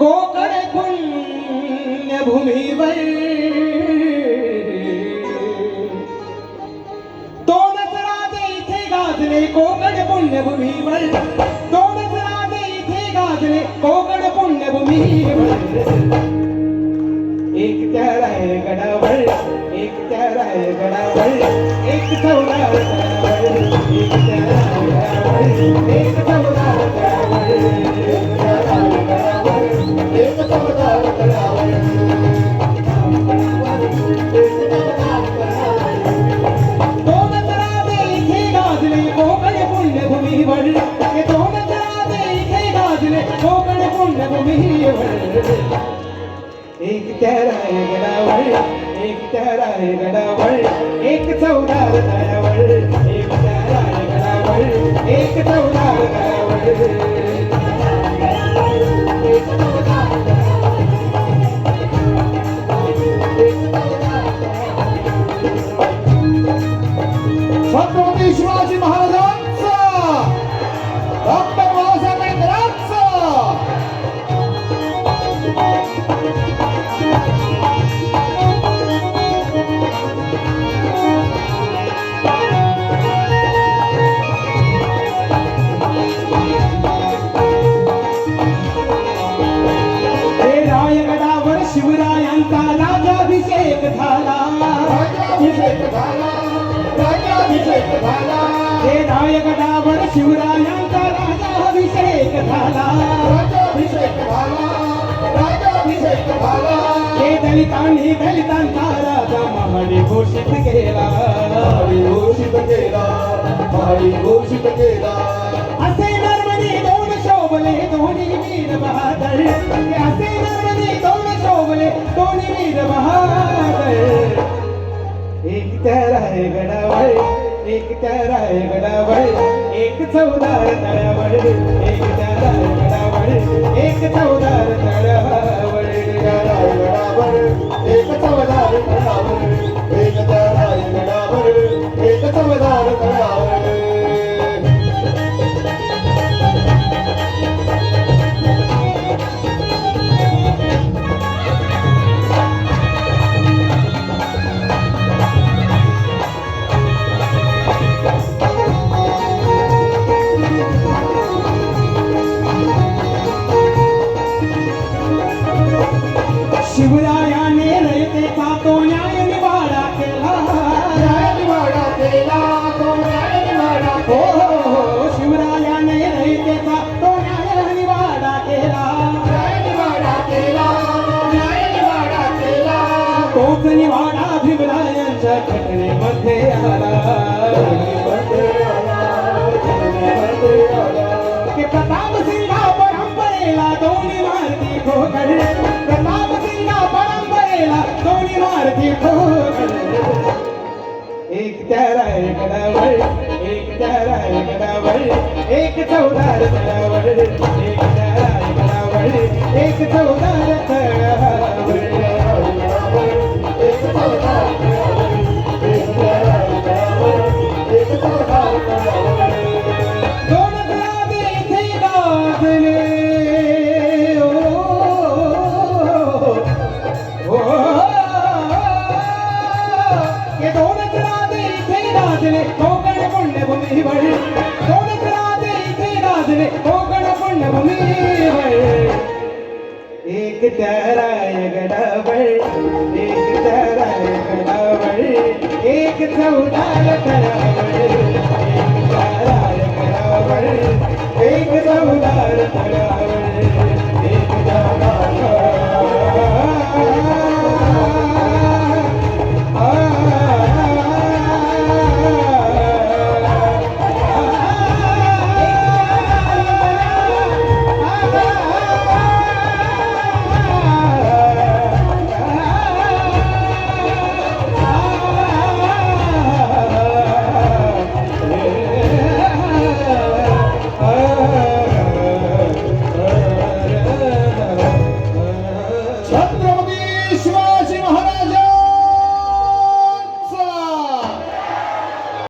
कोकण पुण्यभूमीवर. दोनच राजे इथे गाजले कोकण पुण्यभूमीवर. दोनच राजे इथे गाजले कोकण पुण्यभूमीवर. एक त्या रायगडावर एक त्या रायगडावर एक चौदार गडावर, एक त्या रायगडावर एक है गडावळ एक तेरा है गडावळ एक चौदार तळावर एक तेरा है गडावळ एक चौदार तळावर शिवरायांचा राजाभिषेक झाला झाला हे रायगडावर शिवरायांचा राजाभिषेक झाला राज्याभिषेक झाला राज्याभिषेक झाला हे दलितांनी दलितांचा राजा महाडी घोषित केला। भारी घोषित केला घोषित केला। असे नर्मदे दोन शोभले दोन्ही वीर बहादर। असे नर्मदे दोन शोभले दोन्ही वीर बहादर एक त्या रायगडावर एक त्या रायगडावर एक चौदार तळावर एक त्या रायगडावर एक चौदार तळावर त्या रायगडावर एक चवदार शिवरायाने रयतेचा तो न्याय निवाडा केला. न्यायनिवाडा केला. तो न्यायनिवाडा हो हो हो शिवरायाने रयतेचा तो न्याय निवाडा केला. न्यायनिवाडा केला. न्यायनिवाडा केला. तोच निवाडा भीमरायांच्या घटनेमध्ये आला. प्रताप सिंगा परंपरेला दोन्ही मारती ठोकर दोन्ही मारती ठोकर एक त्या रायगडावर एक त्या रायगडावर एक चौदार तळावर एक त्या रायगडावर एक चौदार पुण्यभूमीवर दोनच राजे इथे गाजले कोकण पुण्यभूमीवर एक त्या रायगडावर एक त्या रायगडावर एक चौदार तळावर एक त्या रायगडावर एक चौदार तळावर